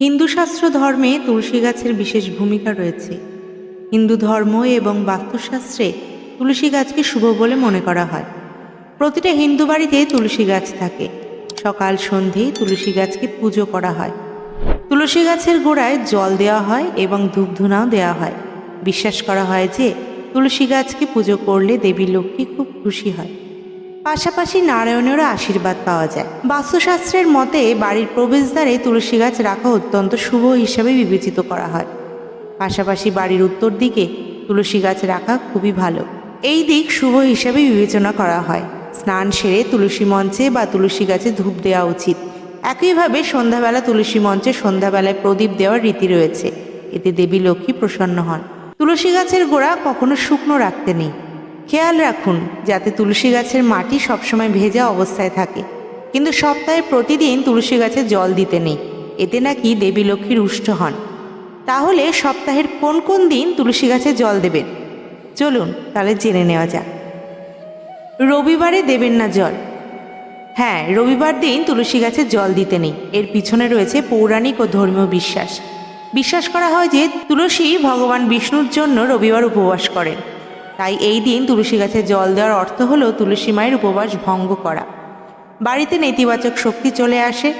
হিন্দু শাস্ত্র ধর্মে তুলসী গাছের বিশেষ ভূমিকা রয়েছে। হিন্দু ধর্ম এবং বাস্তুশাস্ত্রে তুলসী গাছকে শুভ বলে মনে করা হয়। প্রতিটা হিন্দু বাড়িতে তুলসী গাছ থাকে। সকাল, সন্ধে তুলসী গাছকে পুজো করা হয়। তুলসী গাছের গোড়ায় জল দেওয়া হয় এবং ধূপধুনাও দেওয়া হয়। বিশ্বাস করা হয় যে তুলসী গাছকে পুজো করলে দেবী লক্ষ্মী খুব খুশি হয়। পাশাপাশি নারায়ণেরও আশীর্বাদ পাওয়া যায়। বাস্তুশাস্ত্রের মতে, বাড়ির প্রবেশদ্বারে তুলসী গাছ রাখা অত্যন্ত শুভ হিসাবে বিবেচিত করা হয়। পাশাপাশি বাড়ির উত্তর দিকে তুলসী গাছ রাখা খুবই ভালো। এই দিক শুভ হিসাবে বিবেচনা করা হয়। স্নান সেরে তুলসী মঞ্চে বা তুলসী গাছে ধূপ দেওয়া উচিত। একইভাবে সন্ধ্যাবেলা তুলসী মঞ্চে সন্ধ্যাবেলায় প্রদীপ দেওয়ার রীতি রয়েছে। এতে দেবী লক্ষ্মী প্রসন্ন হন। তুলসী গাছের গোড়া কখনো শুকনো রাখতে নেই। খেয়াল রাখুন যাতে তুলসী গাছের মাটি সবসময় ভেজা অবস্থায় থাকে। কিন্তু সপ্তাহে প্রতিদিন তুলসী গাছে জল দিতে নেই। এতে নাকি দেবী লক্ষ্মী রুষ্ট হন। তাহলে সপ্তাহের কোন কোন দিন তুলসী গাছে জল দেবেন? চলুন তাহলে জেনে নেওয়া যাক। রবিবারে দেবেন না জল? হ্যাঁ রবিবার দিন তুলসী গাছে জল দিতে নেই। এর পিছনে রয়েছে পৌরাণিক ও ধর্মীয় বিশ্বাস। বিশ্বাস করা হয় যে তুলসী ভগবান বিষ্ণুর জন্য রবিবার উপবাস করেন। তাই এই দিন তুলসী গাছে জল দেওয়ার অর্থ হলো তুলসী মায়ের উপবাস ভঙ্গ করা। বাড়িতে নেতিবাচক শক্তি চলে আসে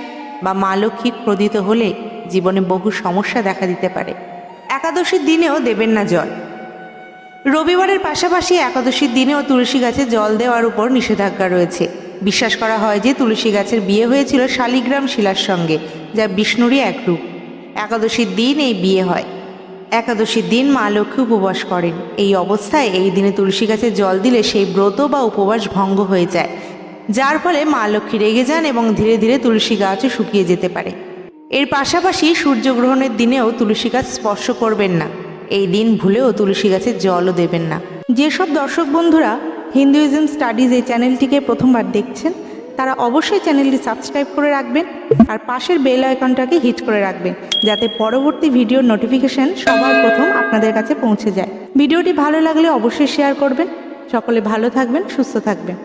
বা মা লক্ষ্মী ক্রোধিত হলে জীবনে বহু সমস্যা দেখা দিতে পারে। একাদশীর দিনেও দেবেন না জল। রবিবারের পাশাপাশি একাদশীর দিনেও তুলসী গাছে জল দেওয়ার উপর নিষেধাজ্ঞা রয়েছে। বিশ্বাস করা হয় যে তুলসী গাছের বিয়ে হয়েছিল শালিগ্রাম শিলার সঙ্গে, যা বিষ্ণুরই এক রূপ। একাদশীর দিন এই বিয়ে হয়। একাদশীর দিন মা লক্ষ্মী উপবাস করেন। এই অবস্থায় এই দিনে তুলসী গাছে জল দিলে সেই ব্রত বা উপবাস ভঙ্গ হয়ে যায়, যার ফলে মা লক্ষ্মী রেগে যান এবং ধীরে ধীরে তুলসী গাছও শুকিয়ে যেতে পারে। এর পাশাপাশি সূর্যগ্রহণের দিনেও তুলসী গাছ স্পর্শ করবেন না। এই দিন ভুলেও তুলসী গাছে জলও দেবেন না। যেসব দর্শক বন্ধুরা হিন্দুইজম স্টাডিজ এই চ্যানেলটিকে প্রথমবার দেখছেন তারা অবশ্যই চ্যানেলটি সাবস্ক্রাইব করে রাখবেন আর পাশের বেল আইকনটাকে হিট করে রাখবেন, যাতে পরবর্তী ভিডিওর নোটিফিকেশান সবার প্রথম আপনাদের কাছে পৌঁছে যায়। ভিডিওটি ভালো লাগলে অবশ্যই শেয়ার করবেন। সকলে ভালো থাকবেন, সুস্থ থাকবেন।